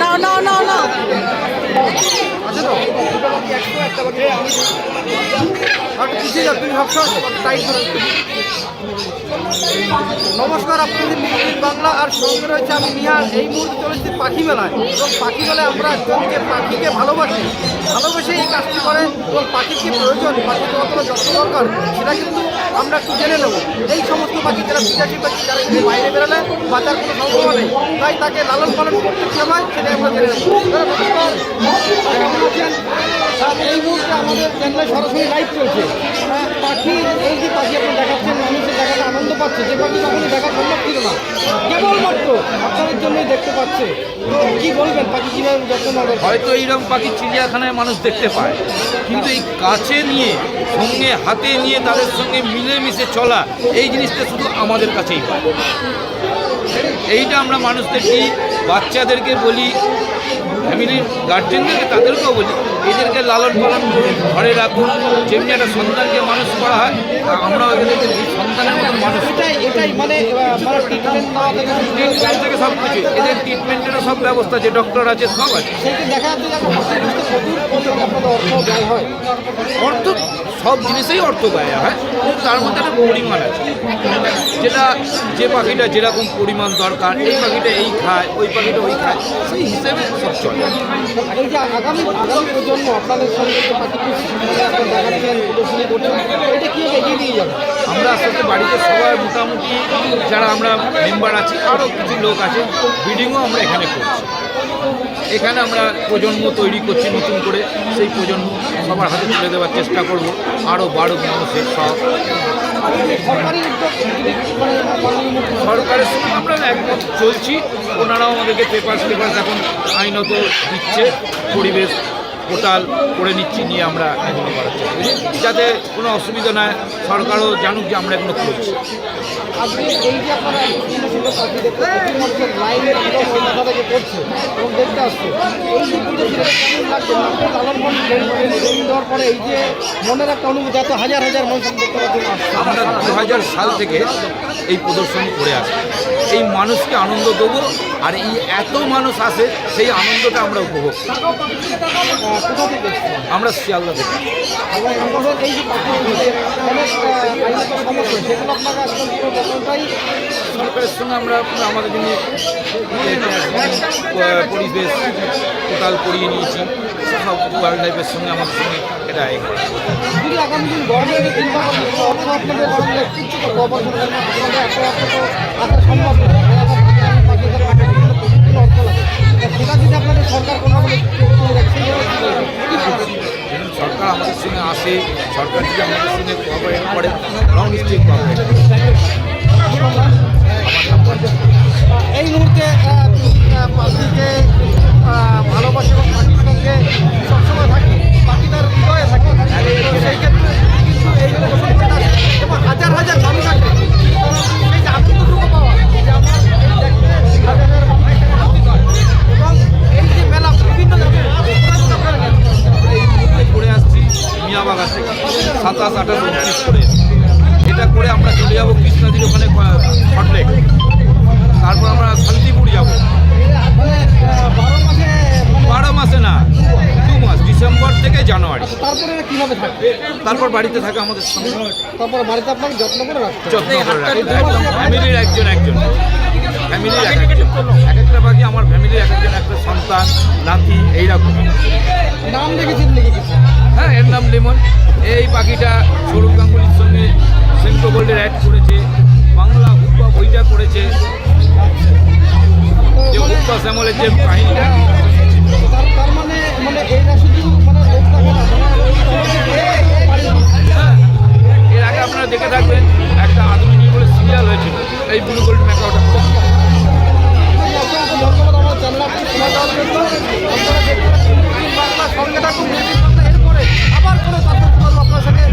না না না না। নমস্কার, আপনাদের বাংলা আর সঙ্গে রয়েছে আমি মিয়া। এই মুহূর্তে চলেছি পাখি মেলায় এবং পাখি মেলায় আমরা একজনকে পাখিকে ভালোবাসি, ভালোবেসে এই কাজটি করে এবং পাখির কি প্রয়োজন পাখির কতটা যত্ন দরকার, সেটা কিন্তু আমরা একটু জেনে নেব? এই সমস্ত পাখি যারা বিদেশি পাখি, যারা যদি বাইরে বেরোলে বাঁচার কোনো সম্ভাবনা নেই, তাই তাকে লালন পালন করতে কি হয় সেটাই আমরা জেনে এই মুহূর্তে আমাদের চ্যানেলে সরাসরি লাইভ চলছে। পাখি, এই যে পাখি আপনি দেখাচ্ছেন, মানুষের দেখাতে আনন্দ পাচ্ছে। যে পাখি কখনো দেখা সম্ভব ছিল না কেবলমাত্র আপনাদের জন্যই দেখতে পাচ্ছে? কি বলবেন? পাখি কীভাবে হয়তো এইরকম পাখি চিড়িয়াখানায় মানুষ দেখতে পায়। কিন্তু এই কাছে নিয়ে, সঙ্গে হাতে নিয়ে তাদের সঙ্গে মিলেমিশে চলা, এই জিনিসটা শুধু আমাদের কাছেই পায় এইটা আমরা মানুষদেরকে, বাচ্চাদেরকে বলি ফ্যামিলির গার্জেনদেরকে তাদেরকেও বলি এদেরকে লালন পালন করুন ঘরে রাখুন যেমনি একটা সন্তানকে মানুষ করা হয় আমরাও এদেরকে সন্তানের মতো মানুষ এটাই মানে মানে ট্রিটমেন্ট থেকে সব কিছু এদের ট্রিটমেন্টেরও সব ব্যবস্থা আছে ডক্টর আছে সব আছে। দেখা যাচ্ছে অর্থ ব্যয় হয়। অর্থ সব জিনিসেই অর্থ ব্যয় হয়? কিন্তু তার মধ্যে একটা পরিমাণ আছে। যেটা যে পাখিটা যেরকম পরিমাণ দরকার এই পাখিটা এই খায় ওই পাখিটা ওই খায় সেই হিসেবে সব চলে। এই যে আগামী আগামী প্রজন্ম আপনাদের সঙ্গে যে পাখি মানে এটা এগিয়ে দিয়ে যাবে? আমরা আসলে বাড়িতে সবাই মোটামুটি যারা আমরা মেম্বার আছি আরও কিছু লোক আছে ব্রিডিংও আমরা এখানে করছি। এখানে আমরা প্রজন্ম তৈরি করছি নতুন করে। সেই প্রজন্ম সবার হাতে তুলে দেওয়ার চেষ্টা করব। আরও বারো মানুষের সব সরকারের সঙ্গে আমরা একমত, চলছি। ওনারাও আমাদেরকে পেপার পেপার এখন আইনত দিচ্ছে পরিবেশ পোর্টাল করে নিচ্ছি, নিয়ে আমরা এগুলো করার চেষ্টা। যাতে কোনো অসুবিধা না সরকারও জানুক যে আমরা এগুলো করছি করছে, এবং এই যে মনের একটা অনুভূতি এত হাজার হাজার মানুষ আমরা দু হাজার সাল থেকে এই প্রদর্শনী করে আসি এই মানুষকে আনন্দ দেবো আর এই এত মানুষ আসে সেই আনন্দটা আমরা উপভোগ আমরা শিয়ালদা থেকে। সরকারের সঙ্গে আমরা আমাদের জন্য পরিবেশ টোটাল করিয়ে নিয়েছি। ওয়াইল্ড লাইফের সঙ্গে আমাদের সঙ্গে এটা করা। সরকার আমাদের সঙ্গে আসে সরকার যদি আমাদের সঙ্গে কোঅপারেট করে কোঅপারেট আঠাশ উনত্রিশ করে এটা করে আমরা চলে যাব কৃষ্ণাদির ওখানে হটলেক তারপর আমরা শান্তিপুর যাব। বারো মাসে না দু মাস ডিসেম্বর থেকে জানুয়ারি। তারপরে কীভাবে থাকবে? তারপর বাড়িতে থাকে আমাদের সঙ্গে। তারপর বাড়িতে আপনাকে যত্ন করে যত্ন করে ফ্যামিলির একজন একজন। ফ্যামিলির এক একজন এক একটা বাকি আমার ফ্যামিলির এক একজন একটা সন্তান নাতি এইরকম। নাম দেখেছেন নাকি লেমন এই পাখিটা সৌরভ গাঙ্গুলির সঙ্গে সিল্ক গোল্ডের অ্যাড করেছে। বাংলা হুব্বা বইটা করেছে। যে হুব্বা শ্যামলের যে কাহিনীটা। হ্যাঁ, এর আগে আপনারা দেখে থাকবেন, একটা আধুনিক বলে সিরিয়াল হয়েছিল। এই ব্লু গোল্ড মেকাউটা ধন্যবাদ আমার সঙ্গে থাকুন। আবার কোনো কথা বলব আপনার সঙ্গে